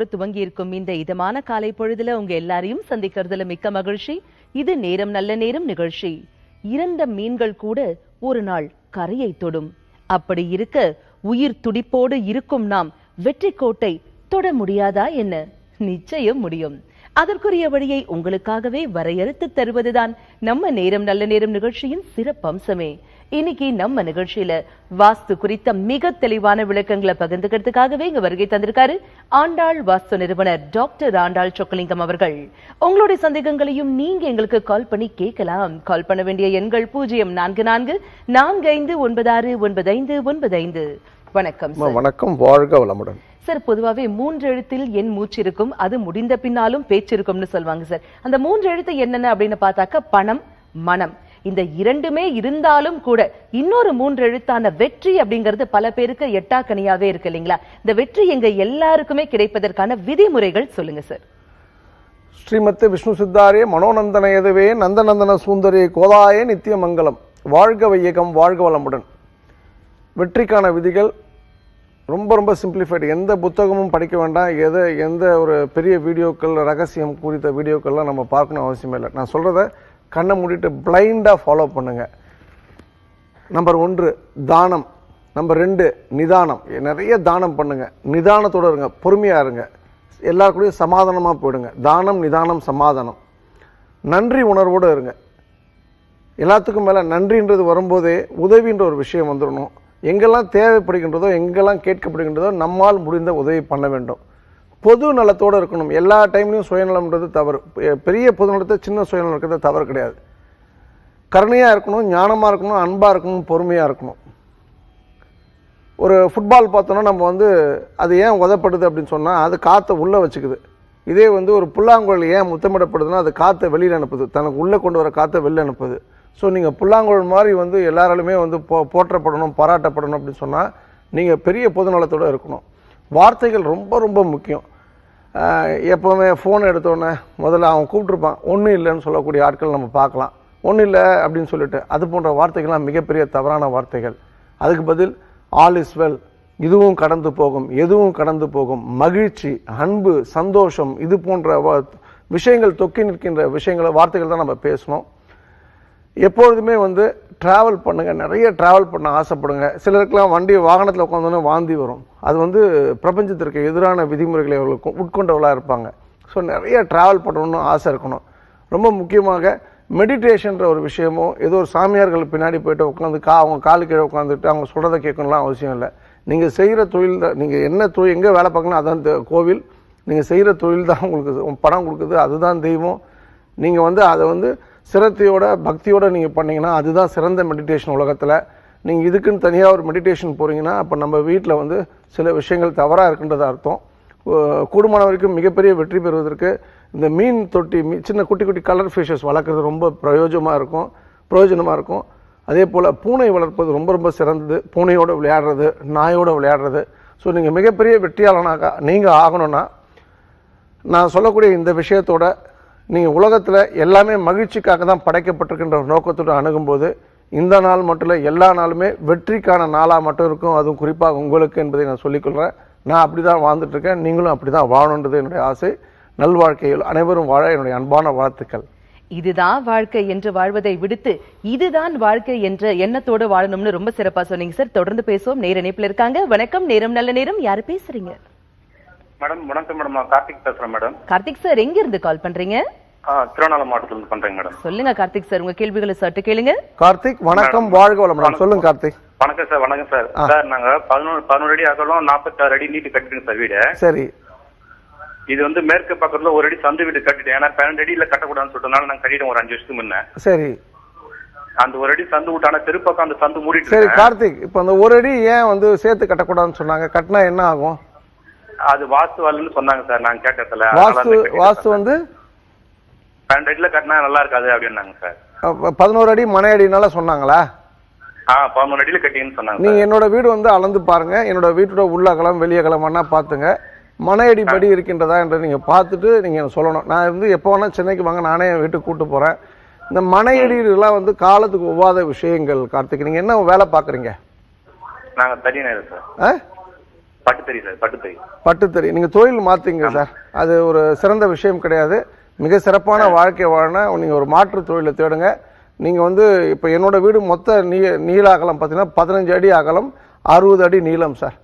என்ற தூரலோடு துவங்கி இருக்கும் இந்த இதமான காலை பொழுதுல உங்க எல்லாரையும் சந்திக்கிறதுல மிக்க மகிழ்ச்சி. இது நேரம் நல்ல நேரம் நிகழ்ச்சி. இறந்த மீன்கள் கூட ஒரு நாள் கரையை தொடும். அப்படி இருக்க உயிர் துடிப்போடு இருக்கும் நாம் வெற்றி கோட்டை தொட முடியாதா என்ன? நிச்சயம் முடியும். அதற்குரிய வழியை உங்களுக்காகவே வரையறுத்து தருவதுதான் நம்ம நேரம் நல்ல நேரம் நிகழ்ச்சியின் சிறப்பம்சமே. இன்னைக்கு நம்ம நிகழ்ச்சியில வாஸ்து குறித்த மிக தெளிவான விளக்கங்களை பகிர்ந்துக்கிறதுக்காகவே இங்க வருகை தந்திருக்காரு ஆண்டாள் வாஸ்து நிறுவனர் டாக்டர் ஆண்டாள் சொக்கலிங்கம் அவர்கள். உங்களுடைய சந்தேகங்களையும் நீங்க எங்களுக்கு கால் பண்ணி கேட்கலாம். கால் பண்ண வேண்டிய எண்கள் பூஜ்ஜியம் நான்கு நான்கு நான்கு ஐந்து ஒன்பது ஆறு ஒன்பது ஐந்து ஒன்பது ஐந்து. வணக்கம் வணக்கம். வாழ்க வளமுடன். சார் பொதுவாவே மூன்று எழுத்தில் என் மூச்சு இருக்கும் அது முடிந்த பின்னாலும் பேச்சு இருக்கும்னு சொல்லுவாங்க சார். அந்த மூன்று எழுத்து என்னென்ன அப்படின்னு பார்த்தாக்க பணம் மனம். இந்த இரண்டுமே இருந்தாலும் கூட இன்னொரு மூன்று எழுத்தான வெற்றி அப்படிங்கிறது பல பேருக்கு எட்டாக்கனியாவே இருக்கு இல்லைங்களா? இந்த வெற்றி எங்க எல்லாருக்குமே கிடைப்பதற்கான விதிமுறைகள் சொல்லுங்க சார் ஸ்ரீமத்து விஷ்ணு சித்தாரே மனோநந்தன எதுவே நந்தநந்தன சுந்தரே கோதாயே நித்திய மங்கலம் வாழ்க வையகம் வாழ்க வளமுடன். வெற்றிக்கான விதிகள் ரொம்ப ரொம்ப சிம்பிளிஃபைடு. எந்த புத்தகமும் படிக்க வேண்டாம். எதை எந்த ஒரு பெரிய வீடியோக்கள் ரகசியம் குறித்த வீடியோக்கள்லாம் நம்ம பார்க்கணும் அவசியமே இல்லை. நான் சொல்கிறத கண்ணை மூடிட்டு பிளைண்டாக ஃபாலோ பண்ணுங்கள் நம்பர் ஒன்று தானம். நம்பர் ரெண்டு நிதானம். நிறைய தானம் பண்ணுங்கள் நிதானத்தோட இருங்க பொறுமையாக இருங்க. எல்லார் சமாதானமாக போயிடுங்க. தானம் நிதானம் சமாதானம். நன்றி உணர்வோடு இருங்க. எல்லாத்துக்கும் மேலே நன்றின்றது வரும்போதே உதவின்ற ஒரு விஷயம் வந்துடணும். எங்கெல்லாம் தேவைப்படுகின்றதோ எங்கெல்லாம் கேட்கப்படுகின்றதோ நம்மால் முடிந்த உதவி பண்ண வேண்டும். பொது நலத்தோடு இருக்கணும். எல்லா டைம்லையும் சுயநலம்ன்றது தவறு. பெரிய பொது நலத்தை சின்ன சுயநலம் இருக்கிறது தவறு கிடையாது. கருணையாக இருக்கணும் ஞானமாக இருக்கணும் அன்பாக இருக்கணும் பொறுமையாக இருக்கணும். ஒரு ஃபுட்பால் பார்த்தோன்னா நம்ம வந்து அது ஏன் உதப்படுது அப்படின்னு சொன்னால் அது காற்றை உள்ளே வச்சுக்குது. இதே வந்து ஒரு புல்லாங்குழல் ஏன் முத்தமிடப்படுதுன்னா அது காற்றை வெளியில் அனுப்புது. தனக்கு உள்ளே கொண்டு வர காற்றை வெளில அனுப்புது. ஸோ நீங்கள் புல்லாங்குழல் மாதிரி வந்து எல்லாராலுமே வந்து போ போற்றப்படணும் பாராட்டப்படணும் அப்படின்னு சொன்னால் நீங்கள் பெரிய பொதுநலத்தோடு இருக்கணும். வார்த்தைகள் ரொம்ப ரொம்ப முக்கியம். எப்போவுமே ஃபோன் எடுத்தோன்னே முதல்ல அவன் கூப்பிட்ருப்பான் ஒன்றும் இல்லைன்னு சொல்லக்கூடிய ஆட்கள் நம்ம பார்க்கலாம். ஒன்றும் இல்லை அப்படின்னு சொல்லிட்டு அது போன்ற வார்த்தைகள்லாம் மிகப்பெரிய தவறான வார்த்தைகள். அதுக்கு பதில் ஆல் இஸ் வெல். இதுவும் கடந்து போகும் எதுவும் கடந்து போகும். மகிழ்ச்சி அன்பு சந்தோஷம் இது போன்ற விஷயங்கள் தொக்கி நிற்கின்ற விஷயங்களை வார்த்தைகள் தான் நம்ம பேசணும் எப்பொழுதுமே வந்து ட்ராவல் பண்ணுங்கள் நிறைய ட்ராவல் பண்ண ஆசைப்படுங்க. சிலருக்குலாம் வண்டி வாகனத்தில் உட்காந்தோன்னே வாந்தி வரும். அது வந்து பிரபஞ்சத்திற்கு எதிரான விதிமுறைகளை அவர்களுக்கு உட்கொண்டவளாக இருப்பாங்க. ஸோ நிறைய ட்ராவல் பண்ணணும்னு ஆசை இருக்கணும். ரொம்ப முக்கியமாக மெடிடேஷன்ற ஒரு விஷயமோ ஏதோ ஒரு சாமியார்கள் பின்னாடி போய்ட்டு உட்காந்து கா அவங்க காலு கீழே உட்காந்துட்டு அவங்க சொல்கிறத கேட்கணும்லாம் அவசியம் இல்லை. நீங்கள் செய்கிற தொழில் தான் நீங்கள் என்ன தொழில் எங்கே வேலை பார்க்கணும் அதான் கோவில். நீங்கள் செய்கிற தொழில் தான் உங்களுக்கு பணம் கொடுக்குது அதுதான் தெய்வம். நீங்கள் வந்து அதை வந்து சிரத்தையோட பக்தியோட நீங்கள் பண்ணிங்கன்னா அதுதான் சிறந்த மெடிடேஷன் உலகத்தில். நீங்கள் இதுக்குன்னு தனியாக ஒரு மெடிடேஷன் போகிறீங்கன்னா அப்போ நம்ம வீட்டில் வந்து சில விஷயங்கள் தவறாக இருக்குன்றது அர்த்தம். கூடுமான வரைக்கும் மிகப்பெரிய வெற்றி பெறுவதற்கு இந்த மீன் தொட்டி மீ- சின்ன குட்டி குட்டி கலர் ஃபிஷஸ் வளர்க்குறது ரொம்ப பிரயோஜனமாக இருக்கும் பிரயோஜனமாக இருக்கும். அதே போல் பூனை வளர்ப்பது ரொம்ப ரொம்ப சிறந்தது. பூனையோட விளையாடுறது நாயோடு விளையாடுறது. ஸோ நீங்கள் மிகப்பெரிய வெற்றியாளனாக நீங்கள் ஆகணும்னா நான் சொல்லக்கூடிய இந்த விஷயத்தோட நீங்கள் உலகத்தில் எல்லாமே மகிழ்ச்சிக்காக தான் படைக்கப்பட்டிருக்கின்ற ஒரு நோக்கத்தோடு அணுகும்போது இந்த நாள் மட்டும் இல்லை எல்லா நாளுமே வெற்றிக்கான நாளாக மட்டும் இருக்கும். அதுவும் குறிப்பாக உங்களுக்கு என்பதை நான் சொல்லிக்கொள்கிறேன் நான் அப்படி தான் வாழ்ந்துட்டுருக்கேன் நீங்களும் அப்படி தான் வாழணுன்றது என்னுடைய ஆசை. நல்வாழ்க்கையில் அனைவரும் வாழ என்னுடைய அன்பான வாழ்த்துக்கள். இதுதான் வாழ்க்கை என்று வாழ்வதை விடுத்து இதுதான் வாழ்க்கை என்ற எண்ணத்தோடு வாழணும்னு ரொம்ப சிறப்பா சொன்னீங்க சார். தொடர்ந்து பேசுவோம். நேர இணைப்புல இருக்காங்க. வணக்கம். நேரம் நல்ல நேரம். யாரு பேசுறீங்க? மேடம் வணக்கம் மேடம். நான் கார்த்திக் பேசுறேன் மேடம். கார்த்திக் சார் எங்க இருந்து கால் பண்றீங்க? திருவண்ணாமலை மாவட்டத்துல இருந்து பண்றேங்க மேடம். சொல்லுங்க கார்த்திக் சார் உங்க கேள்விகளை சற்று கேளுங்க. கார்த்திக் வணக்கம் வாழ்க வளமுடன். சொல்லுங்க கார்த்திக். வணக்கம் சார் வணக்கம் சார். சார் நாங்க பதினொன்று பதினோரு அடி அகலம் நாற்பத்தாறு அடி நீட்டு கட்டிட்டோம் சார் வீடு. சரி. இது வந்து மேற்கு பக்கத்துல ஒரு அடி சந்து வீடு கட்டிட்டேன். ஏன்னா பன்னெண்டு அடியில கட்டக்கூடாதுன்னு சொல்றதுனால நாங்க கட்டிட்டோம் ஒரு அஞ்சு வருஷத்துக்கு முன்ன. சரி. அந்த ஒரு அடி சந்து விட்டு ஆனா தெருப்பக்கம் அந்த சந்து மூடிட்டு சரி. கார்த்திக் இப்போ அந்த ஒரு அடி ஏன் வந்து சேர்த்து கட்டக்கூடாதுன்னு சொன்னாங்க? கட்டினா என்ன ஆகும்? அது வாஸ்து வரலன்னு சொன்னாங்க சார் நாங்க கேட்டதுல. வாஸ்து வாஸ்து வந்து பன்னெண்டு அடியில கட்டினா நல்லா இருக்காது அப்படின்னாங்க சார். பதினோரு அடி மனை அடினால சொன்னாங்களா? ஆ பதினொரு அடியில கட்டின்னு சொன்னாங்க நீங்க என்னோட வீடு வந்து அளந்து பாருங்க. என்னோட வீட்டோட உள்ளகலம் வெளியகலம் வேணா பார்த்துங்க மனை அடி படி இருக்கின்றதா என்று நீங்க பார்த்துட்டு நீங்க எனக்கு சொல்லணும். நான் வந்து எப்போ வேணா சென்னைக்கு வாங்க நானே என் வீட்டுக்கு கூட்டு போறேன். இந்த மனை அடிலாம் வந்து காலத்துக்கு ஒவ்வாத விஷயங்கள் கார்த்திக் நீங்க என்ன வேலை பார்க்குறீங்க நாங்க தனி நேரம் சார். ஆ? பட்டுத்தறி சார் பட்டுத்தறி. பட்டுத்தறி. நீங்கள் தொழில் மாற்றிங்க சார். அது ஒரு சிறந்த விஷயம் கிடையாது. மிக சிறப்பான வாழ்க்கை வாழனா நீங்கள் ஒரு மாற்று தொழிலை தேடுங்க. நீங்கள் வந்து இப்போ என்னோட வீடு மொத்த நீ நீள அகலம் பார்த்தீங்கன்னா பதினஞ்சு அடி அகலம் அறுபது அடி நீளம் சார்.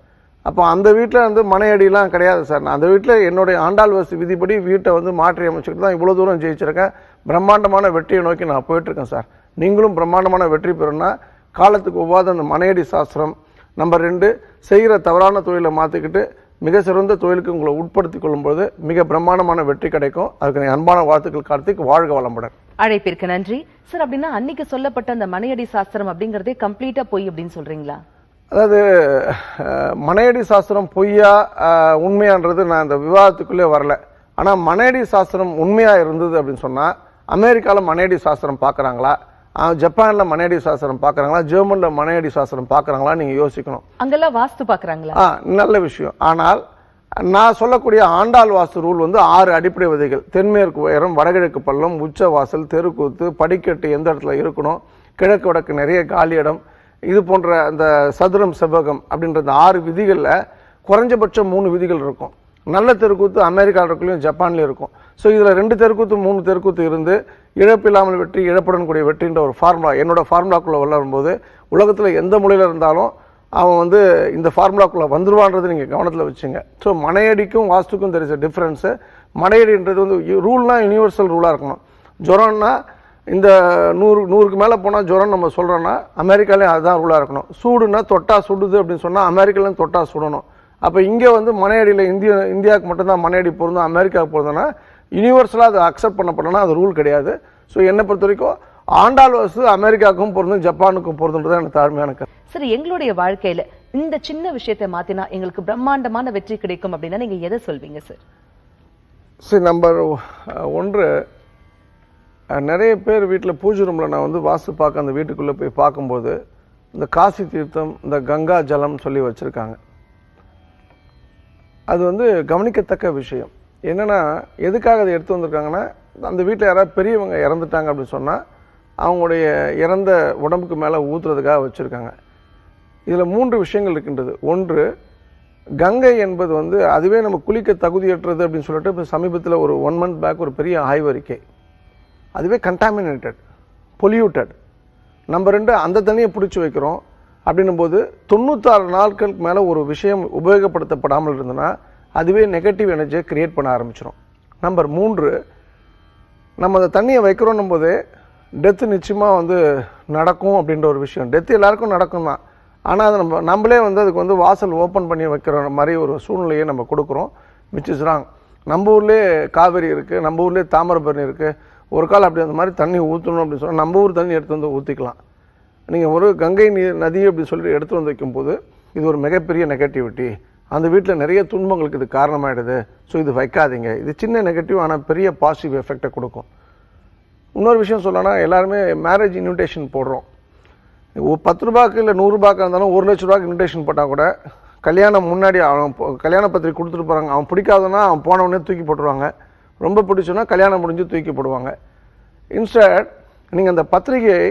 அப்போ அந்த வீட்டில் வந்து மனை அடிலாம் கிடையாது சார். நான் அந்த வீட்டில் என்னுடைய ஆண்டாள் வசதி விதிப்படி வீட்டை வந்து மாற்றி அமைச்சுக்கிட்டு தான் இவ்வளோ தூரம் ஜெயிச்சிருக்கேன். பிரம்மாண்டமான வெற்றியை நோக்கி நான் போயிட்டுருக்கேன் சார். நீங்களும் பிரம்மாண்டமான வெற்றி பெறணும்னா காலத்துக்கு ஒவ்வாத அந்த மனையடி சாஸ்திரம் நம்பர் ரெண்டு செய்கிற தவறான தொழிலை மாற்றிக்கிட்டு மிக சிறந்த தொழிலுக்கு உங்களை உட்படுத்திக் கொள்ளும்போது மிக பிரம்மாண்டமான வெற்றி கிடைக்கும். அதுக்கு அன்பான வாழ்த்துக்கள் கார்த்திக். வாழ்க வளமுடன். அழைப்பிற்கு நன்றி. சார் அப்படின்னா அன்னைக்கு சொல்லப்பட்ட அந்த மனையடி சாஸ்திரம் அப்படிங்கறதே கம்ப்ளீட்டா பொய் அப்படின்னு சொல்றீங்களா? அதாவது மனையடி சாஸ்திரம் பொய்யா உண்மையான்றது நான் இந்த விவாதத்துக்குள்ளே வரல. ஆனால் மனையடி சாஸ்திரம் உண்மையாக இருந்தது அப்படின்னு சொன்னால் அமெரிக்காவில் மனையடி சாஸ்திரம் பார்க்குறாங்களா? ஜப்பானில் மனையடி சாஸ்திரம் பார்க்குறாங்களா ஜெர்மனில் மனையடி சாஸ்திரம் பார்க்குறாங்களா நீங்கள் யோசிக்கணும். அங்கெல்லாம் வாஸ்து பாக்குறாங்களா? ஆ நல்ல விஷயம். ஆனால் நான் சொல்லக்கூடிய ஆண்டாள் வாஸ்து ரூல் வந்து ஆறு அடிப்படை விதைகள். தென்மேற்கு உயரம் வடகிழக்கு பள்ளம் உச்ச வாசல் தெருக்கூத்து படிக்கட்டு எந்த இடத்துல இருக்கணும் கிழக்கு வடக்கு நிறைய காலி இடம் இது போன்ற அந்த சதுரம் செவ்வகம் அப்படின்ற இந்த ஆறு விதிகளில் குறைஞ்சபட்சம் மூணு விதிகள் இருக்கும். நல்ல தெருக்கூத்து அமெரிக்காவில் இருக்கலையும் ஜப்பான்லேயும் இருக்கும். ஸோ இதில் ரெண்டு தெருக்கூத்து மூணு தெருக்கூத்து இருந்து இழப்பில்லாமல் வெற்றி இழப்புடன் கூடிய வெற்றின்ற ஒரு ஃபார்முலா என்னோடய ஃபார்முலாக்குள்ளே வளரும்போது உலகத்தில் எந்த மொழியில் இருந்தாலும் அவன் வந்து இந்த ஃபார்முலாக்குள்ளே வந்துடுவான்றது நீங்கள் கவனத்தில் வச்சுங்க. ஸோ மனையடிக்கும் வாஸ்துக்கும் தெரிஞ்ச டிஃப்ரென்ஸு மனையடின்றது வந்து ரூல்னால் யூனிவர்சல் ரூலாக இருக்கணும். ஜுரம்னா இந்த நூறு நூறுக்கு மேலே போனால் ஜுரம் நம்ம சொல்கிறோன்னா அமெரிக்காலேயும் அதுதான் ரூலாக இருக்கணும். சூடுனா தொட்டா சுடுது அப்படின்னு சொன்னால் அமெரிக்காலையும் தொட்டா சுடணும். அப்போ இங்கே வந்து மனையடியில் இந்திய இந்தியாவுக்கு மட்டும்தான் மனையடி பொருந்தும் அமெரிக்காவுக்கு பொருந்தோன்னா யூனிவர்சலாக அதை அக்செப்ட் பண்ணப்படனா அது ரூல் கிடையாது. ஸோ என்னை பொறுத்த வரைக்கும் ஆண்டாள் வசு அமெரிக்காவுக்கும் பொருந்தும் ஜப்பானுக்கும் பொருந்துன்றது எனக்கு தாழ்மையான கருத்து. சரி எங்களுடைய வாழ்க்கையில இந்த சின்ன விஷயத்தை மாத்தினா எங்களுக்கு பிரம்மாண்டமான வெற்றி கிடைக்கும் அப்படின்னா நீங்க எதை சொல்வீங்க சார் சரி நம்பர் ஒன்று நிறைய பேர் வீட்டில் பூஜை ரூமில் நான் வந்து வாஸ்து பார்க்க அந்த வீட்டுக்குள்ளே போய் பார்க்கும்போது இந்த காசி தீர்த்தம் இந்த கங்கா ஜலம் சொல்லி வச்சுருக்காங்க. அது வந்து கவனிக்கத்தக்க விஷயம். என்னென்னா எதுக்காக அதை எடுத்து வந்திருக்காங்கன்னா அந்த வீட்டில் யாராவது பெரியவங்க இறந்துட்டாங்க அப்படின்னு சொன்னால் அவங்களுடைய இறந்த உடம்புக்கு மேலே ஊற்றுறதுக்காக வச்சுருக்காங்க. இதில் மூன்று விஷயங்கள் இருக்கின்றது. ஒன்று கங்கை என்பது வந்து அதுவே நம்ம குளிக்க தகுதியற்றது அப்படின்னு சொல்லிட்டு இப்போ சமீபத்தில் ஒரு ஒன் மந்த் பேக் ஒரு பெரிய ஆய்வறிக்கை அதுவே கண்டாமினேட்டட் பொல்யூட்டட் நம்ம ரெண்டு அந்த தண்ணியை பிடிச்சி வைக்கிறோம். அப்படின்னும் போது தொண்ணூத்தாறு நாட்களுக்கு மேலே ஒரு விஷயம் உபயோகப்படுத்தப்படாமல் இருந்ததுன்னா அதுவே நெகட்டிவ் எனர்ஜியை க்ரியேட் பண்ண ஆரம்பிச்சிடும் நம்பர் மூன்று நம்ம அந்த தண்ணியை வைக்கிறோன்னும் போதே டெத்து நிச்சயமாக வந்து நடக்கும் அப்படின்ற ஒரு விஷயம். டெத்து எல்லாருக்கும் நடக்கும் தான் ஆனால் அது நம்ம நம்மளே வந்து அதுக்கு வந்து வாசல் ஓப்பன் பண்ணி வைக்கிற மாதிரி ஒரு சூழ்நிலையை நம்ம கொடுக்குறோம் விச் இஸ் ராங் நம்ம ஊர்லேயே காவேரி இருக்குது நம்ம ஊர்லேயே தாமிரபரணி இருக்குது ஒரு கால் அப்படி அந்த மாதிரி தண்ணி ஊற்றணும் அப்படின்னு சொன்னால் நம்ம ஊர் தண்ணி எடுத்து வந்து ஊற்றிக்கலாம் நீங்கள் ஒரு கங்கை நீர் நதி அப்படி சொல்லி எடுத்து வந்து வைக்கும்போது இது ஒரு மிகப்பெரிய நெகட்டிவிட்டி அந்த வீட்டில் நிறைய துன்பங்களுக்கு இது காரணமாயிடுது. ஸோ இது வைக்காதீங்க. இது சின்ன நெகட்டிவ் ஆனால் பெரிய பாசிட்டிவ் எஃபெக்டை கொடுக்கும். இன்னொரு விஷயம் சொல்லணும்னா எல்லாருமே மேரேஜ் இன்விடேஷன் போடுறோம். ஒரு பத்து ரூபாய்க்கு இல்லை நூறுரூபாய்க்கு இருந்தாலும் ஒரு லட்ச ரூபாய்க்கு இன்விடேஷன் போட்டால் கூட கல்யாணம் முன்னாடி அவன் கல்யாண பத்திரிக்கை கொடுத்துட்டு போகிறாங்க அவன் பிடிக்காதனா அவன் போனவொடனே தூக்கி போட்டுருவாங்க. ரொம்ப பிடிச்சோன்னா கல்யாணம் முடிஞ்சு தூக்கி போடுவாங்க. இன்ஸ்டட் நீங்கள் அந்த பத்திரிகையை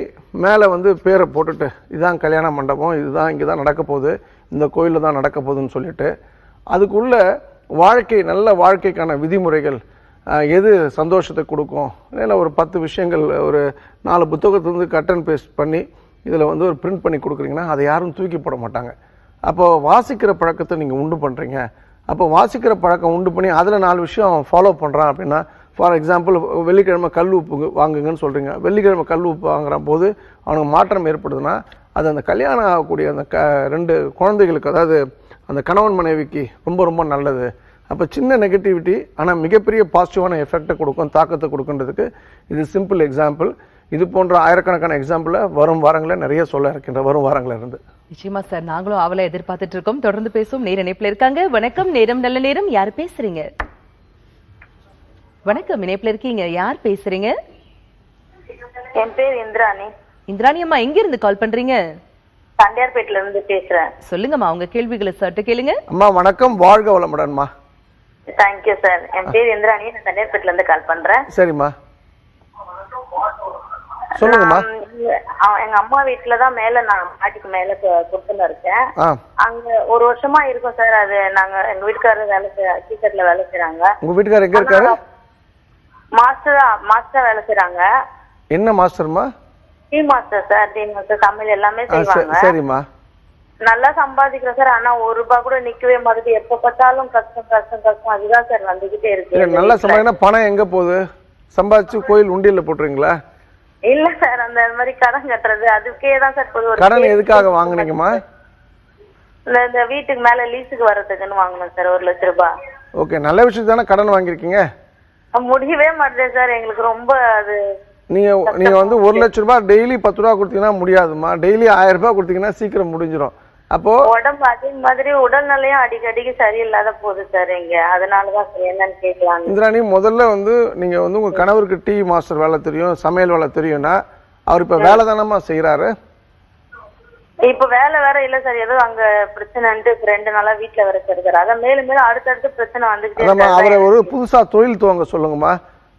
மேலே வந்து பேரை போட்டுட்டு இதுதான் கல்யாண மண்டபம் இதுதான் இங்கே தான் நடக்க போகுது. இந்த கோயிலில் தான் நடக்க போகுதுன்னு சொல்லிட்டு அதுக்குள்ள வாழ்க்கை நல்ல வாழ்க்கைக்கான விதிமுறைகள் எது சந்தோஷத்தை கொடுக்கும்? இல்லை ஒரு பத்து விஷயங்கள் ஒரு நாலு புத்தகத்துலேருந்து கட் அண்ட் பேஸ்ட் பண்ணி இதில் வந்து ஒரு பிரிண்ட் பண்ணி கொடுக்குறீங்கன்னா அதை யாரும் தூக்கி போட மாட்டாங்க. அப்போ வாசிக்கிற பழக்கத்தை நீங்கள் உண்டு பண்ணுறீங்க அப்போ வாசிக்கிற பழக்கம் உண்டு பண்ணி அதில் நாலு விஷயம் அவன் ஃபாலோ பண்ணுறான் அப்படின்னா ஃபார் எக்ஸாம்பிள் வெள்ளிக்கிழமை கல் உப்பு வாங்குங்கன்னு சொல்கிறீங்க வெள்ளிக்கிழமை கல் உப்பு வாங்குற போது அவனுக்கு மாற்றம் ஏற்படுதுன்னா அது அந்த கல்யாணம் ஆகக்கூடிய அந்த க ரெண்டு குழந்தைகளுக்கு அதாவது அந்த கணவன் மனைவிக்கு ரொம்ப ரொம்ப நல்லது. அப்போ சின்ன நெகட்டிவிட்டி ஆனால் மிகப்பெரிய பாசிட்டிவான எஃபெக்டை கொடுக்கும் தாக்கத்தை கொடுக்குன்றதுக்கு இது சிம்பிள் எக்ஸாம்பிள் இது போன்ற ஆயிரக்கணக்கான எக்ஸாம்பிளை வரும் வாரங்களில் நிறைய சொல்ல இருக்கின்ற வரும் வாரங்களில் இருந்து. நிச்சயமா சார் நாங்களும் அவளை எதிர்பார்த்துட்டு இருக்கோம். தொடர்ந்து பேசும் நேர இணைப்புல இருக்காங்க. வணக்கம். நேரம் நல்ல நேரம். யார் பேசுறீங்க? வணக்கம். இணைப்புல இருக்கீங்க. யார் பேசுறீங்க? என் பேர் இந்திராணி. இந்திராணி அம்மா எங்க இருந்து கால் பண்றீங்க? தண்டையார்பேட்டில இருந்து பேசுறேன். சொல்லுங்கம்மா உங்க கேள்விகளை சட்டு கேளுங்க. அம்மா வணக்கம். வாழ்க வளமுடன்மா. தேங்க்யூ சார் என் பேர் இந்திராணி. நான் தண்டையார்பேட்டில இருந்து கால் பண்றேன். சரிம்மா. சொல்லுங்கம்மா. எங்க அம்மா வீட்டுல தான் மேல நான் பாட்டிக்கு மேல கொடுத்துல இருக்கேன். அங்க ஒரு வருஷமா இருக்கும் சார் அது நாங்க எங்க வீட்டுக்காரர் வேலை டீச்சர்ல வேலை செய்யறாங்க உங்கள் வீட்டுக்காரர் எங்கே இருக்காரு? மாஸ்டர் மாஸ்டர் வேலை செய்யறாங்க என்ன மாஸ்டர்மா tea master sir tea master சமையல் எல்லாமே ஆ செய்வாங்க. சரிம்மா. நல்லா சம்பாதிக்கிறோம் சார் ஆனா ஒரு ரூபாய் கூட நிக்கவே மாட்டேது. எப்ப பார்த்தாலும் கஷ்டம் கஷ்டம் கஷ்டம். அதுதான் சார் வந்துகிட்டே இருக்கு. இல்லை எங்க நல்லா வீட்ல. பணம் எங்கே போகுது? சம்பாதிச்சு கோயில் உண்டியலில் போட்டுறீங்களா இல்ல சார் அந்த மாதிரி கடன் கட்டுறது. அதுக்கே தான் சார் ஒரு கடன் கேஸ் எதுக்காக வாங்குனீங்கம்மா? இந்த இந்த வீட்டுக்கு மேல லீஸுக்கு வர்றதுக்குன்னு வாங்கணும் சார் ஒரு லட்ச ரூபாய் ஓகே நல்ல விஷயம் தானே கடன் வாங்கியிருக்கீங்க? முடியவே மாட்டேது சார் எங்களுக்கு ரொம்ப அது நீங்கள் நீங்கள் வந்து ஒரு லட்ச ரூபாய் டெய்லி பத்து ரூபா கொடுத்தீங்கன்னா முடியாதும்மா. டெய்லி ஆயிரம் ரூபாய் கொடுத்தீங்கன்னா சீக்கிரம் முடிஞ்சிடும் அப்போது உடம்பு அதே மாதிரி உடல்நிலையும் அடிக்கடிக்கு சரியில்லாத போகுது சார் இங்க. அதனாலதான் சார் என்னன்னு கேட்கலாம் இந்திராணி முதல்ல வந்து நீங்கள் வந்து உங்கள் கணவருக்கு டீ மாஸ்டர் வேலை தெரியும் சமையல் வேலை தெரியும்னா அவர் இப்போ வேலை தானம்மா செய்கிறாரு இப்ப வேலை வேற இல்ல சார். ஏதோ அங்க பிரச்சனைன்ட்டு ரெண்டு நாளா வீட்டுல வேற இருக்காரு. அதான் மேலும் மேலும் அடுத்தடுத்து பிரச்சனை வந்துகிட்டே அவரை ஒரு புதுசாக தொழில் துவங்க சொல்லுங்கம்மா.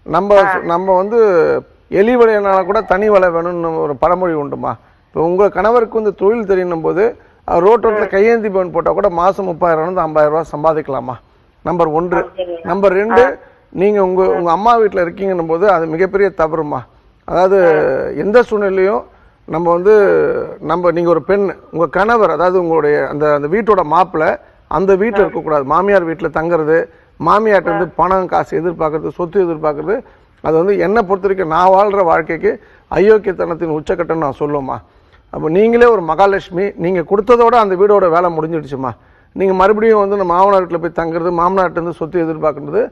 நம்ம நம்ம வந்து எலி வலையினால கூட தனி வலை வேணும்னு ஒரு பழமொழி உண்டுமா? இப்போ உங்கள் கணவருக்கு வந்து தொழில் தெரியணும் போது ரோட்டோட்டில் கையேந்தி பவன் போட்டால் கூட மாதம் முப்பதாயிரம் ஐம்பதாயிரம் ரூபா சம்பாதிக்கலாமா? நம்பர் ஒன்று. நம்பர் ரெண்டு நீங்கள் உங்கள் உங்கள் அம்மா வீட்டில் இருக்கீங்கன்னும் போது அது மிகப்பெரிய தவறுமா? அதாவது எந்த சூழ்நிலையும் நம்ம வந்து நம்ம நீங்கள் ஒரு பெண் உங்கள் கணவர் அதாவது உங்களுடைய அந்த அந்த வீட்டோட மாப்பிள்ளை அந்த வீட்டில் இருக்கக்கூடாது. மாமியார் வீட்டில் தங்குறது மாமியார்ட்ட இருந்து பணம் காசு எதிர்பார்க்கறது சொத்து எதிர்பார்க்கறது அது வந்து என்னை பொறுத்த வரைக்கும் நான் வாழ்கிற வாழ்க்கைக்கு அயோக்கியத்தனத்தின் உச்சக்கட்டம் நான் சொல்லுவேம்மா. அப்போ நீங்களே ஒரு மகாலட்சுமி நீங்கள் கொடுத்ததோட அந்த வீடோட வேலை முடிஞ்சிடுச்சுமா நீங்கள் மறுபடியும் வந்து நம்ம மாமனார் வீட்டில் போய் தங்குறது மாமனார்ட்ட சொத்து எதிர்பார்க்குறது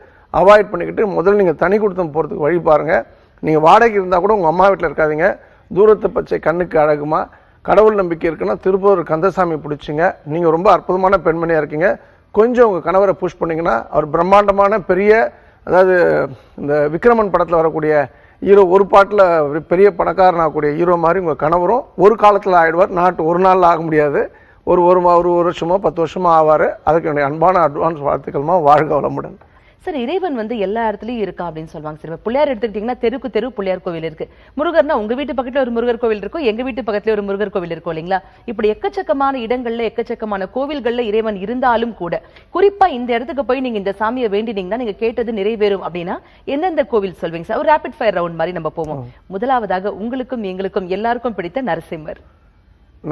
அவாய்ட் பண்ணிக்கிட்டு முதல்ல நீங்கள் தனி கொடுத்தம் போகிறதுக்கு வழி பாருங்கள் நீங்கள் வாடகைக்கு இருந்தால் கூட உங்கள் அம்மா வீட்டில் இருக்காதீங்க. தூரத்தை பச்சை கண்ணுக்கு அழகுமா? கடவுள் நம்பிக்கை இருக்குன்னா திருப்பூர் கந்தசாமி பிடிச்சிங்க. நீங்கள் ரொம்ப அற்புதமான பெண்மணியாக இருக்கீங்க. கொஞ்சம் உங்கள் கணவரை புஷ் பண்ணீங்கன்னா அவர் பிரம்மாண்டமான பெரிய அதாவது இந்த விக்ரமன் படத்தில் வரக்கூடிய ஹீரோ ஒரு பாட்டில் பெரிய பணக்காரனாகக்கூடிய ஹீரோ மாதிரி உங்கள் கணவரும் ஒரு காலத்தில் ஆயிடுவார். நாட்டு ஒரு நாளில் ஆக முடியாது. ஒரு ஒரு ஒரு ஒரு வருஷமோ பத்து வருஷமோ ஆவார். அதுக்கு என்னுடைய அன்பான அட்வான்ஸ் வாழ்த்துக்கள்மா வாழ்க வளமுடன். சார் இறைவன் வந்து எல்லா இடத்துலயும் இருக்கா அப்படின்னு சொல்லுவாங்க சார். பிள்ளையார் எடுத்துக்கிட்டீங்கன்னா தெருக்கு தெரு பிள்ளையார் கோவில் இருக்கு. முருகர்னா உங்க வீட்டு பக்கத்துல ஒரு முருகர் கோவில் இருக்கும் எங்க வீட்டு பக்கத்துல ஒரு முருகர் கோவில் இருக்கும் இல்லைங்களா? இப்படி எக்கச்சக்கமான இடங்கள்ல எக்கச்சக்கமான கோவில்கள்ல இறைவன் இருந்தாலும் கூட குறிப்பா இந்த இடத்துக்கு போய் நீங்க இந்த சாமியை வேண்டினீங்கன்னா நீங்க கேட்டது நிறைவேறும் அப்படின்னா எந்தெந்த கோவில் சொல்வீங்க சார்? ஒரு ரேபிட் ஃபயர் ரவுண்ட் மாதிரி நம்ம போவோம். முதலாவதாக உங்களுக்கும் எங்களுக்கும் எல்லாருக்கும் பிடித்த நரசிம்மர்.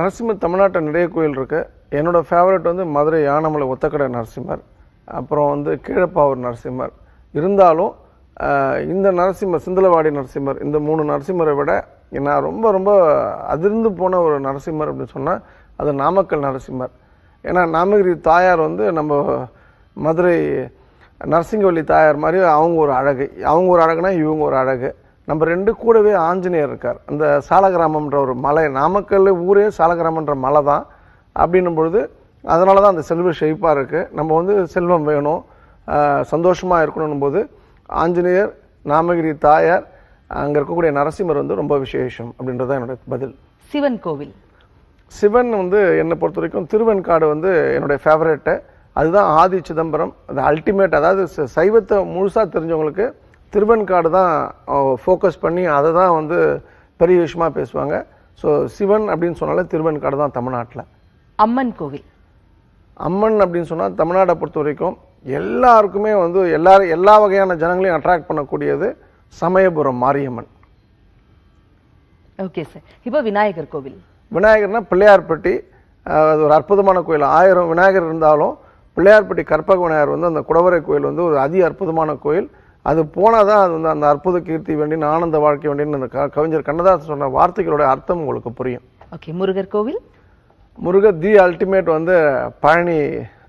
நரசிம்மர் தமிழ்நாட்டில் நிறைய கோயில் இருக்கு. என்னோட ஃபேவரட் வந்து மதுரை யானமலை ஒத்தக்கடை நரசிம்மர். அப்புறம் வந்து கீழப்பாவூர் நரசிம்மர். இருந்தாலும் இந்த நரசிம்மர் சிந்தலவாடி நரசிம்மர் இந்த மூணு நரசிம்மரை விட நான் ரொம்ப ரொம்ப அதிர்ந்து போன ஒரு நரசிம்மர் அப்படின்னு சொன்னால் அது நாமக்கல் நரசிம்மர். ஏன்னா நாமகிரி தாயார் வந்து நம்ம மதுரை நரசிங்கவல்லி தாயார் மாதிரி அவங்க ஒரு அழகு. அவங்க ஒரு அழகுனா இவங்க ஒரு அழகு. நம்ம ரெண்டு கூடவே ஆஞ்சநேயர் இருக்கார். அந்த சாலகிராமன்ற ஒரு மலை நாமக்கல் ஊரே சாலகிராமன்ற மலை தான் அப்படின்னும் பொழுது அதனால தான் அந்த செல்வ செழிப்பாக இருக்குது நம்ம வந்து செல்வம் வேணும். சந்தோஷமாக இருக்கணும் போது ஆஞ்சநேயர் நாமகிரி தாயார் அங்கே இருக்கக்கூடிய நரசிம்மர் வந்து ரொம்ப விசேஷம் அப்படின்றது தான் என்னோட பதில். சிவன் கோவில். சிவன் வந்து என்னை பொறுத்த வரைக்கும் திருவெண்காடு வந்து என்னுடைய ஃபேவரேட்டு அதுதான் ஆதி சிதம்பரம். அது அல்டிமேட் அதாவது சைவத்தை முழுசாக தெரிஞ்சவங்களுக்கு திருவெண்காடு தான் ஃபோக்கஸ் பண்ணி அதை தான் வந்து பெரிய விஷயமா பேசுவாங்க. ஸோ சிவன் அப்படின்னு சொன்னாலே திருவெண்காடு தான் தமிழ்நாட்டில். அம்மன் கோவில். அம்மன் அப்படின்னு சொன்னால் தமிழ்நாட்டை பொறுத்த வரைக்கும் எல்லாருக்குமே வந்து எல்லாரும் எல்லா வகையான ஜனங்களையும் அட்ராக்ட் பண்ணக்கூடியது சமயபுரம் மாரியம்மன். ஓகே சார் இப்போ விநாயகர் கோவில். விநாயகர்னா பிள்ளையார்பட்டி அது ஒரு அற்புதமான கோயில். ஆயிரம் விநாயகர் இருந்தாலும் பிள்ளையார்பட்டி கற்பக விநாயகர் வந்து அந்த குடவரை கோயில் வந்து ஒரு அதி அற்புதமான கோயில். அது போனால் தான் அது வந்து அந்த அற்புத கீர்த்தி வேண்டின்னு ஆனந்த வாழ்க்கை வேண்டின்னு அந்த க- கவிஞர் கண்ணதாசன் சொன்ன வார்த்தைகளோட அர்த்தம் உங்களுக்கு புரியும். ஓகே முருகர் கோவில். முருக தி அல்டிமேட் வந்து Palani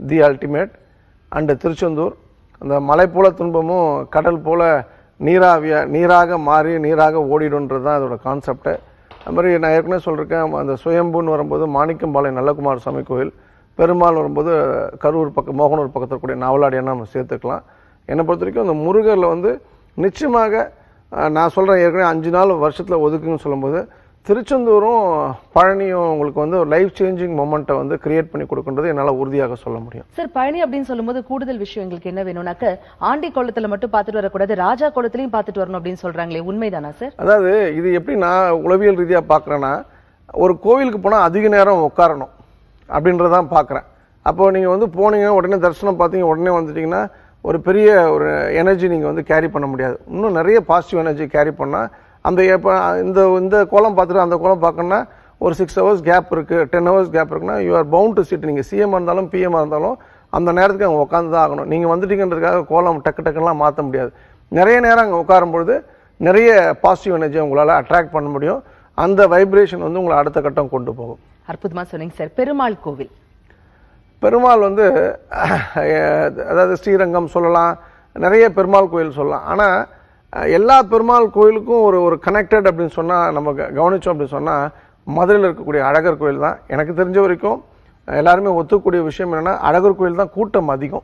the ultimate and Tiruchendur. அந்த மலை போல துன்பமும் கடல் போல நீராவிய நீராக மாறி நீராக ஓடிடுன்றது தான் அதோட கான்செப்ட்டு அது மாதிரி நான் ஏற்கனவே சொல்லியிருக்கேன் அந்த சுயம்புன்னு வரும்போது மாணிக்கம்பாளையம் நல்லகுமார் சாமி கோயில் பெருமாள் வரும்போது கரூர் பக்கம் மோகனூர் பக்கத்தில் கூடிய நாவலாடியான நம்ம சேர்த்துக்கலாம். என்னை பொறுத்த வரைக்கும் அந்த முருகரில் வந்து நிச்சயமாக நான் சொல்கிறேன் ஏற்கனவே அஞ்சு நாள் வருஷத்தில் ஒதுக்குன்னு சொல்லும்போது திருச்செந்தூரும் பழனியும் உங்களுக்கு வந்து ஒரு லைஃப் சேஞ்சிங் மொமெண்ட்டை வந்து கிரியேட் பண்ணி கொடுக்குன்றது என்னால் உறுதியாக சொல்ல முடியும். சார் பழனி அப்படின்னு சொல்லும்போது கூடுதல் விஷயம் எங்களுக்கு என்ன வேணும்னாக்க ஆண்டி குளத்துல மட்டும் பார்த்துட்டு வரக்கூடாது ராஜா குளத்திலையும் பார்த்துட்டு வரணும் அப்படின்னு சொல்றாங்களே உண்மைதானா சார் அதாவது இது எப்படி நான் உளவியல் ரீதியாக பார்க்குறேன்னா ஒரு கோவிலுக்கு போனால் அதிக நேரம் உட்காரணும் அப்படின்றதான் பார்க்குறேன். அப்போ நீங்கள் வந்து போனீங்க உடனே தரிசனம் பார்த்தீங்க உடனே வந்துட்டீங்கன்னா ஒரு பெரிய ஒரு எனர்ஜி நீங்கள் வந்து கேரி பண்ண முடியாது. இன்னும் நிறைய பாசிட்டிவ் எனர்ஜி கேரி பண்ணால் அந்த எப்போ இந்த இந்த கோலம் பார்த்துட்டு அந்த கோலம் பார்க்கணுன்னா ஒரு சிக்ஸ் ஹவர்ஸ் கேப் இருக்குது டென் ஹவர்ஸ் கேப் இருக்குன்னா you are bound to sit நீங்கள் சிஎம் இருந்தாலும் பிஎம் இருந்தாலும் அந்த நேரத்துக்கு அங்கே உட்காந்து தான் ஆகணும். நீங்கள் வந்துட்டீங்கன்றதுக்காக கோலம் டக்கு டக்குலாம் மாற்ற முடியாது. நிறைய நேரம் அங்கே உட்காரும்பொழுது நிறைய பாசிட்டிவ் எனர்ஜியை உங்களால் அட்ராக்ட் பண்ண முடியும். அந்த வைப்ரேஷன் வந்து உங்களை அடுத்த கட்டம் கொண்டு போகும். அற்புதமா சொன்னீங்க சார். பெருமாள் கோவில். பெருமாள் வந்து அதாவது ஸ்ரீரங்கம் சொல்லலாம் நிறைய பெருமாள் கோயில் சொல்லலாம். ஆனால் எல்லா பெருமாள் கோயிலுக்கும் ஒரு ஒரு கனெக்டட் அப்படின்னு சொன்னால் நம்ம க- கவனிச்சோம் அப்படின்னு சொன்னால் மதுரையில் இருக்கக்கூடிய அழகர் கோயில் தான். எனக்கு தெரிஞ்ச வரைக்கும் எல்லாருமே ஒத்துக்கூடிய விஷயம் என்னென்னா அழகர் கோயில் தான் கூட்டம் அதிகம்.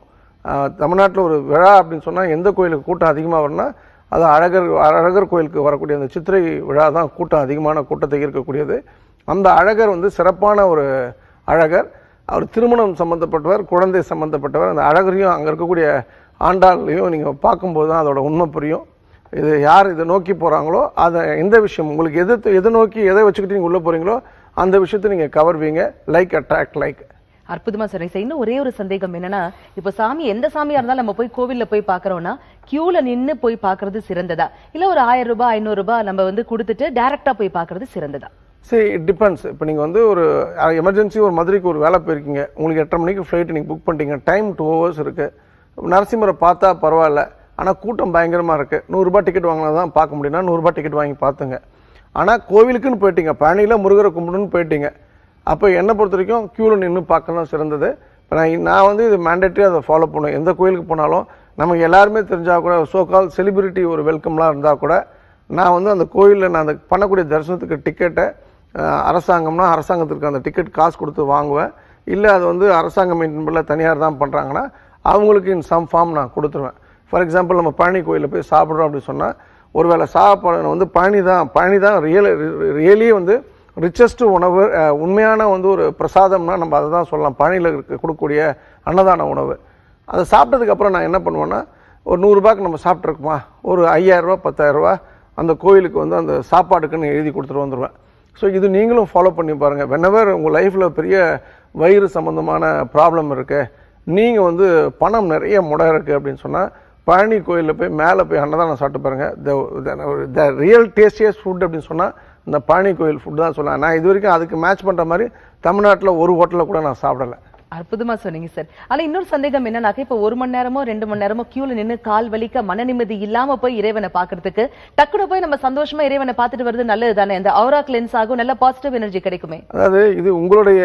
தமிழ்நாட்டில் ஒரு விழா அப்படின்னு சொன்னால் எந்த கோயிலுக்கு கூட்டம் அதிகமாக வரும்னா அது அழகர் அழகர் கோயிலுக்கு வரக்கூடிய அந்த சித்திரை விழா தான் கூட்டம் அதிகமான கூட்டத்தை ஈர்க்கக்கூடியது. அந்த அழகர் வந்து சிறப்பான ஒரு அழகர். அவர் திருமணம் சம்மந்தப்பட்டவர் குழந்தை சம்மந்தப்பட்டவர் அந்த அழகரையும் அங்கே இருக்கக்கூடிய ஆண்டாளையும் நீங்கள் பார்க்கும்போது தான் அதோட உண்மை புரியும். இது யார் இதை நோக்கி போகிறாங்களோ அதை எந்த விஷயம் உங்களுக்கு எது எதை நோக்கி எதை வச்சுக்கிட்டு நீங்கள் உள்ளே போகிறீங்களோ அந்த விஷயத்தை நீங்கள் கவர்வீங்க லைக் அட்ராக்ட் லைக் அற்புதமா சார் இன்னும் ஒரே ஒரு சந்தேகம் என்னன்னா இப்போ சாமி எந்த சாமியா இருந்தாலும் நம்ம போய் கோவில்ல போய் பார்க்கறோம்னா கியூல நின்னு போய் பார்க்கறது சிறந்ததா? இல்ல ஒரு ஆயிரம் ரூபாய் ஐநூறு ரூபாய் நம்ம வந்து கொடுத்துட்டு டைரக்டா போய் பார்க்கறது சிறந்ததா? சரி இட் டிபெண்ட்ஸ் இப்போ நீங்கள் வந்து ஒரு எமர்ஜென்சி ஒரு மதுரைக்கு ஒரு வேலை போயிருக்கீங்க. உங்களுக்கு எட்டரை மணிக்கு ஃப்ளைட் நீங்கள் புக் பண்ணிட்டீங்க. டைம் டூ ஹவர்ஸ் இருக்குது நரசிம்மரை பார்த்தா பரவாயில்ல. ஆனால் கூட்டம் பயங்கரமாக இருக்குது நூறுரூபா டிக்கெட் வாங்கினா தான் பார்க்க முடியும்னா நூறுரூபா டிக்கெட் வாங்கி பார்த்துங்க. ஆனால் கோவிலுக்குன்னு போயிட்டீங்க. பழனியில் முருகரை கும்பிடுன்னு போயிட்டீங்க. அப்போ என்னை பொறுத்த வரைக்கும் க்யூவில் நின்று பார்க்கணும் சிறந்தது. இப்போ நான் நான் வந்து இது மேண்டேட்டரி அதை ஃபாலோ பண்ணுவேன் எந்த கோயிலுக்கு போனாலும் நமக்கு எல்லாருமே தெரிஞ்சால் கூட சோக்கால் கால் செலிபிரிட்டி ஒரு வெல்கம்லாம் இருந்தால் கூட நான் வந்து அந்த கோயிலில் நான் அந்த பண்ணக்கூடிய தரிசனத்துக்கு டிக்கெட்டை அரசாங்கம்னா அரசாங்கத்திற்கு அந்த டிக்கெட் காசு கொடுத்து வாங்குவேன். இல்லை அது வந்து அரசாங்கம் மெயின்டைன் பண்ணல தனியார் தான் பண்ணுறாங்கன்னா அவங்களுக்கு இன் சம் ஃபார்ம் நான் கொடுத்துருவேன். ஃபார் எக்ஸாம்பிள் நம்ம பழனி கோயிலில் போய் சாப்பிட்றோம் அப்படின்னு சொன்னால் ஒருவேளை சாப்பாடு வந்து பழனி தான் பழனி தான் ரியல் ரியலி வந்து ரிச்சஸ்ட் உணவு உண்மையான வந்து ஒரு பிரசாதம்னா நம்ம அதை தான் சொல்லலாம். பழனியில் இருக்க கொடுக்கக்கூடிய அன்னதான உணவு. அதை சாப்பிட்டதுக்கப்புறம் நான் என்ன பண்ணுவேன்னா ஒரு நூறுரூபாய்க்கு நம்ம சாப்பிட்ருக்குமா ஒரு ஐயாயிரரூபா பத்தாயிரரூபா அந்த கோயிலுக்கு வந்து அந்த சாப்பாடுக்குன்னு எழுதி கொடுத்துட்டு வந்துடுவேன் ஸோ இது நீங்களும் ஃபாலோ பண்ணி பாருங்கள் வென்னவர் உங்கள் லைஃப்பில் பெரிய வயிறு சம்மந்தமான ப்ராப்ளம் இருக்குது நீங்கள் வந்து பணம் நிறைய முடை இருக்குது அப்படின்னு சொன்னால் பழனி கோயிலில் போய் மேலே போய் அன்னதானம் சாப்பிட்டு பாருங்கள் த ரியல் டேஸ்டியஸ்ட் ஃபுட் அப்படின்னு சொன்னால் இந்த பழனி கோயில் ஃபுட் தான் சொல்லலாம் நான் இது வரைக்கும் அதுக்கு மேட்ச் பண்ணுற மாதிரி தமிழ்நாட்டில் ஒரு ஹோட்டலில் கூட நான் சாப்பிடலை. அற்புதமா சொன்னீங்க சார் ஆனா இன்னொரு சந்தேகம் என்னன்னாக்க இப்ப ஒரு மணி நேரமோ ரெண்டு மணி நேரமோ கியூல நின்னு கால் வலிக்க மன நிம்மதி இல்லாம போய் இறைவனை பாக்குறதுக்கு டக்குனு போய் நம்ம சந்தோஷமா இறைவனை பார்த்துட்டு வருது நல்லது தானே? இந்த அவுரா கிளென்ஸ் ஆகும் நல்ல பாசிட்டிவ் எனர்ஜி கிடைக்குமே. அதாவது இது உங்களுடைய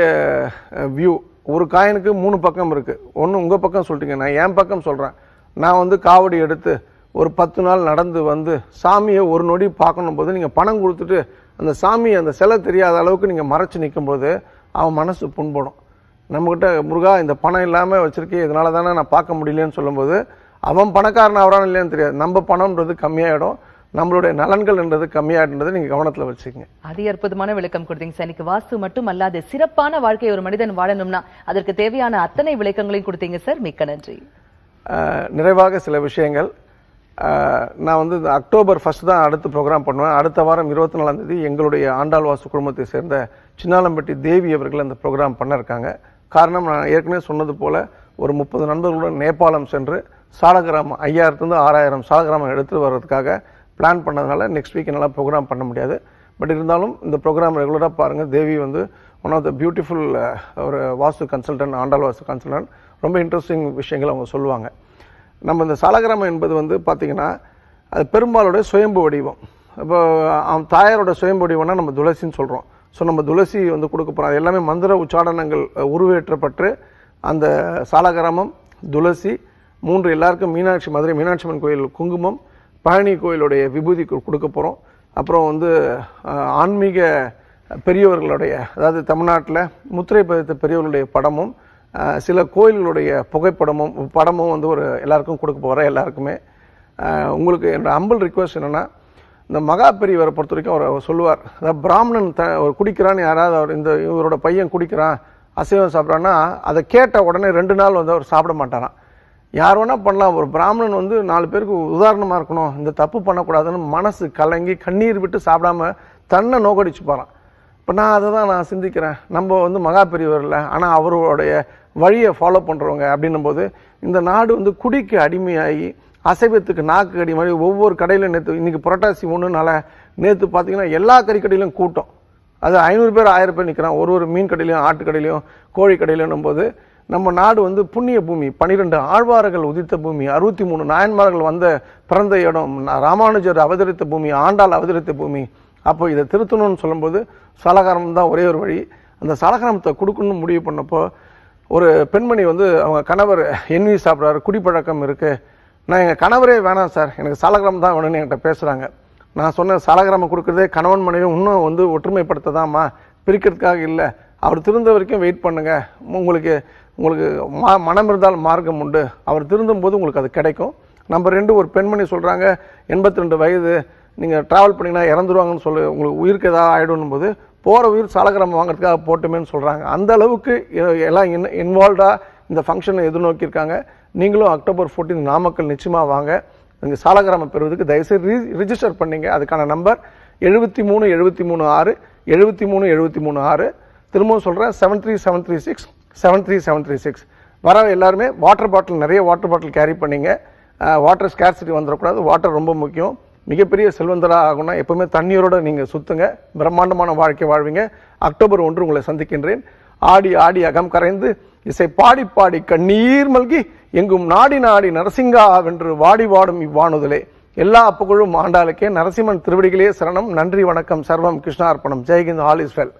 வியூ ஒரு காயினுக்கு மூணு பக்கம் இருக்குது ஒன்று உங்கள் பக்கம் சொல்லிட்டீங்க. நான் என் பக்கம் சொல்கிறேன் நான் வந்து காவடி எடுத்து ஒரு பத்து நாள் நடந்து வந்து சாமியை ஒரு நொடி பார்க்கணும் போது நீங்கள் பணம் கொடுத்துட்டு அந்த சாமி அந்த சிலை தெரியாத அளவுக்கு நீங்கள் மறைச்சி நிற்கும்போது அவன் மனசு புண்படும். நம்மக்கிட்ட முருகா இந்த பணம் இல்லாமல் வச்சுருக்கேன் இதனால தானே நான் பார்க்க முடியலன்னு சொல்லும்போது அவன் பணக்காரன் ஆகிறான் இல்லையான்னு தெரியாது. நம்ம பணம்ன்றது கம்மியாயிடும். நம்மளுடைய நலன்கள்ன்றது கம்மியாகின்றது நீங்கள் கவனத்தில் வச்சுக்கங்க. அது அற்புதமான விளக்கம் கொடுத்தீங்க சார் இன்னைக்கு வாஸ்து மட்டும் அல்லாது சிறப்பான வாழ்க்கை ஒரு மனிதன் வாழணும்னா அதற்கு தேவையான அத்தனை விளக்கங்களையும் கொடுத்தீங்க சார். மிக்க நன்றி. நிறைவாக சில விஷயங்கள். நான் வந்து இந்த அக்டோபர் ஃபஸ்ட் தான் அடுத்து ப்ரோக்ராம் பண்ணுவேன். அடுத்த வாரம் இருபத்தி நாலாந்தேதி எங்களுடைய ஆண்டாள் வாசு குடும்பத்தை சேர்ந்த சின்னாலம்பட்டி தேவி அவர்கள் அந்த ப்ரோக்ராம் பண்ண இருக்காங்க காரணம் நான் ஏற்கனவே சொன்னது போல் ஒரு முப்பது நண்பர்களுடன் நேபாளம் சென்று சாலகிராமம் ஐயாயிரத்துலேருந்து ஆறாயிரம் சாலகிராமம் எடுத்துகிட்டு வர்றதுக்காக பிளான் பண்ணதுனால நெக்ஸ்ட் வீக் என்னால் ப்ரோக்ராம் பண்ண முடியாது. பட் இருந்தாலும் இந்த ப்ரோக்ராம் ரெகுலராக பாருங்கள் தேவி வந்து ஒன் ஆஃப் த பியூட்டிஃபுல் ஒரு வாஸ்து கன்சல்டன்ட் ஆண்டாள் வாஸ்து கன்சல்டன்ட் ரொம்ப இன்ட்ரெஸ்டிங் விஷயங்கள் அவங்க சொல்லுவாங்க. நம்ம இந்த சாலகிராமம் என்பது வந்து பார்த்திங்கன்னா அது பெரும்பாலோடைய சுயம்பு வடிவம். இப்போ அவன் தாயாரோட சுயம்பு வடிவம்னா நம்ம துளசின்னு சொல்கிறோம் ஸோ நம்ம துளசி வந்து கொடுக்க போகிறோம் அது எல்லாமே மந்திர உச்சாடனங்கள் உருவேற்றப்பட்டு அந்த சாலகிராமம் துளசி மூன்று எல்லாருக்கும் மீனாட்சி மதுரை மீனாட்சி அம்மன் கோயில் குங்குமம் பழனி கோயிலுடைய விபூதி கொடுக்க போகிறோம் அப்புறம் வந்து ஆன்மீக பெரியவர்களுடைய அதாவது தமிழ்நாட்டில் முத்திரை பதித்த பெரியவர்களுடைய படமும் சில கோயில்களுடைய புகைப்படமும் படமும் வந்து ஒரு எல்லாருக்கும் கொடுக்க போகிறேன் எல்லாருக்குமே உங்களுக்கு என்னோடய அம்பிள் ரிக்வஸ்ட் என்னென்னா இந்த மகா பெரியவரை பொறுத்த வரைக்கும் அவர் அவர் சொல்லுவார். அதாவது பிராமணன் த அவர் குடிக்கிறான்னு யாராவது அவர் இந்த இவரோட பையன் குடிக்கிறான் அசைவம் சாப்பிட்றான்னா அதை கேட்ட உடனே ரெண்டு நாள் வந்து அவர் சாப்பிட மாட்டாரான் யார் வேணால் பண்ணலாம் ஒரு பிராமணன் வந்து நாலு பேருக்கு உதாரணமாக இருக்கணும் இந்த தப்பு பண்ணக்கூடாதுன்னு மனசு கலங்கி கண்ணீர் விட்டு சாப்பிடாம தன்னை நோக்கடிச்சு போகிறான் இப்போ நான் அதை தான் நான் சிந்திக்கிறேன். நம்ம வந்து மகா பெரியவர் இல்லை ஆனால் அவருடைய வழியை ஃபாலோ பண்ணுறவங்க அப்படின்னும் போது இந்த நாடு வந்து குடிக்கு அடிமையாகி அசைவத்துக்கு நாக்கு அடி மாதிரி ஒவ்வொரு கடையிலும் நேற்று இன்றைக்கி புரட்டாசி ஒன்றுனால நேற்று பார்த்தீங்கன்னா எல்லா கறிக்கடையிலும் கூட்டம். அது ஐநூறு பேர் ஆயிரம் பேர் நிற்கிறான் ஒரு ஒரு மீன் கடையிலையும் ஆட்டு கடையிலையும் கோழி கடையிலும் போது நம்ம நாடு வந்து புண்ணிய பூமி பனிரெண்டு ஆழ்வார்கள் உதித்த பூமி அறுபத்தி மூணு நாயன்மார்கள் வந்த பிறந்த இடம் ராமானுஜர் அவதரித்த பூமி ஆண்டாள் அவதரித்த பூமி அப்போ இதை திருத்தணும்னு சொல்லும்போது சலகாரம் தான் ஒரே ஒரு வழி. அந்த சலகாரத்தை கொடுக்கணும்னு முடிவு பண்ணப்போ ஒரு பெண்மணி வந்து அவங்க கணவர் எண்ணி சாப்பிட்றாரு குடிப்பழக்கம் இருக்குது நான் எங்கள் கணவரே வேணாம் சார் எனக்கு சலகிரம் தான் வேணும்னு என்கிட்ட பேசுகிறாங்க நான் சொன்ன சலகிரமம் கொடுக்குறதே கணவன் மனைவி இன்னும் வந்து ஒற்றுமைப்படுத்ததாம்மா பிரிக்கிறதுக்காக இல்லை. அவர் திருந்த வரைக்கும் வெயிட் பண்ணுங்கள் உங்களுக்கு உங்களுக்கு மா மனம் இருந்தால் மார்க்கம் உண்டு. அவர் திருந்தும் போது உங்களுக்கு அது கிடைக்கும். நம்பர் ரெண்டு ஒரு பெண்மணி சொல்கிறாங்க எண்பத்தி ரெண்டு வயது நீங்கள் ட்ராவல் பண்ணிங்கன்னா இறந்துருவாங்கன்னு சொல்லு உங்களுக்கு உயிருக்கு ஏதாவது ஆகிடும் போது போகிற உயிர் சாலகிராமம் வாங்குறதுக்காக போட்டுமேன்னு சொல்கிறாங்க அந்த அளவுக்கு எல்லாம் இன் இன்வால்வ்டாக இந்த ஃபங்க்ஷனை எதிர்நோக்கியிருக்காங்க நீங்களும் அக்டோபர் 14 நாமக்கல் நிச்சயமாக வாங்க. இங்கே சாலகிராமம் பெறுவதுக்கு தயவுசெய்து ரீ ரிஜிஸ்டர் பண்ணிங்க. அதுக்கான நம்பர் எழுபத்தி மூணு எழுபத்தி மூணு ஆறு எழுபத்தி மூணு எழுபத்தி மூணு ஆறு. திரும்பவும் சொல்கிறேன் seven three seven three six seven three seven three six வர எல்லாருமே வாட்டர் பாட்டில் நிறைய வாட்டர் பாட்டில் கேரி பண்ணிங்க. வாட்டர் ஸ்கேர்சிட்டி வந்துடக்கூடாது வாட்டர் ரொம்ப முக்கியம். மிகப்பெரிய செல்வந்தராக ஆகணும்னா எப்பவுமே தண்ணீரோட நீங்கள் சுத்துங்க. பிரம்மாண்டமான வாழ்க்கை வாழ்வீங்க. அக்டோபர் ஒன்று உங்களை சந்திக்கின்றேன். ஆடி ஆடி அகம் கரைந்து இசை பாடி பாடி கண்ணீர் மல்கி எங்கும் நாடி நாடி நரசிங்கா வென்று வாடி வாடும் இவ்வாணுதலே எல்லா புகழும் ஆண்டாளுக்கே. நரசிம்மன் திருவடிகளே சரணம். நன்றி வணக்கம். சர்வம் கிருஷ்ணார்ப்பணம். ஜெய்கிந்த் ஆல் இஸ் வெல்.